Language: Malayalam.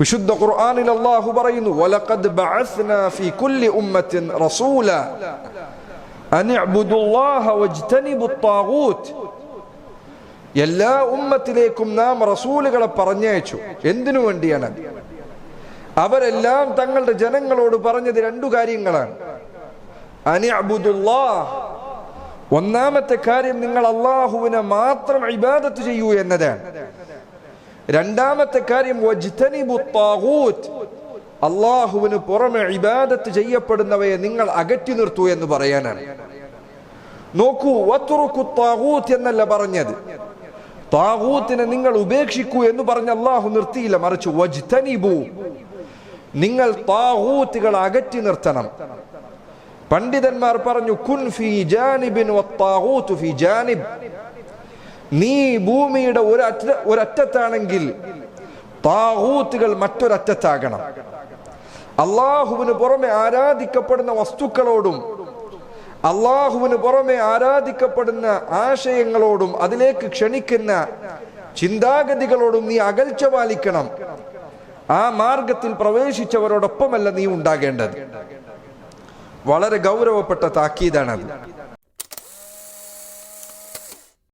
വിശുദ്ധ ഖുർആനിൽ അല്ലാഹു പറയുന്നു വലഖദ് ബഅസ്നാ ഫീ കുല്ലി ഉമ്മത്തിൻ റസൂല. അൻ ഇഅ്ബുദുല്ലാഹ വജ്തനിബുത് ത്വാഗൂത്ത് എല്ലാ ഉമ്മത്തിലേക്കും നാം റസൂലുകളെ പറഞ്ഞയച്ചു. എന്തിനു വേണ്ടിയാണ്? അവരെല്ലാം തങ്ങളുടെ ജനങ്ങളോട് പറഞ്ഞത് രണ്ടു കാര്യങ്ങളാണ്. അനിഅബുദുല്ലാ ഒന്നാമത്തെ കാര്യം നിങ്ങൾ അള്ളാഹുവിനെ മാത്രം ഇബാദത്ത് ചെയ്യൂ എന്നതാണ്. രണ്ടാമത്തെ കാര്യം അള്ളാഹുവിന് പുറമെ ഇബാദത്ത് ചെയ്യപ്പെടുന്നവയെ നിങ്ങൾ അകറ്റി നിർത്തു എന്ന് പറയാനാണ്. നോക്കൂ വത്തുറുക്കു എന്നല്ല പറഞ്ഞത്. താകൂത്തിനെ നിങ്ങൾ ഉപേക്ഷിക്കൂ എന്ന് പറഞ്ഞ അള്ളാഹു നിർത്തിയില്ല മറിച്ച് വജ്തനിബു. നിങ്ങൾ താകൂത്തുകൾ അകറ്റി നിർത്തണം. പണ്ഡിതന്മാർ പറഞ്ഞു കുൻ ഫി ജാനിബിൻ ഫി ജാനിബ്. നീ ഭൂമിയുടെ ഒരറ്റ ഒരറ്റത്താണെങ്കിൽ താഹൂത്തുകൾ മറ്റൊരറ്റത്താകണം. അള്ളാഹുവിന് പുറമെ ആരാധിക്കപ്പെടുന്ന വസ്തുക്കളോടും അള്ളാഹുവിന് പുറമെ ആരാധിക്കപ്പെടുന്ന ആശയങ്ങളോടും അതിലേക്ക് ക്ഷണിക്കുന്ന ചിന്താഗതികളോടും നീ അകൽച്ച പാലിക്കണം. ആ മാർഗത്തിൽ പ്രവേശിച്ചവരോടൊപ്പമല്ല നീ ഉണ്ടാകേണ്ടത്. വളരെ ഗൗരവപ്പെട്ട താക്കീതാണത്.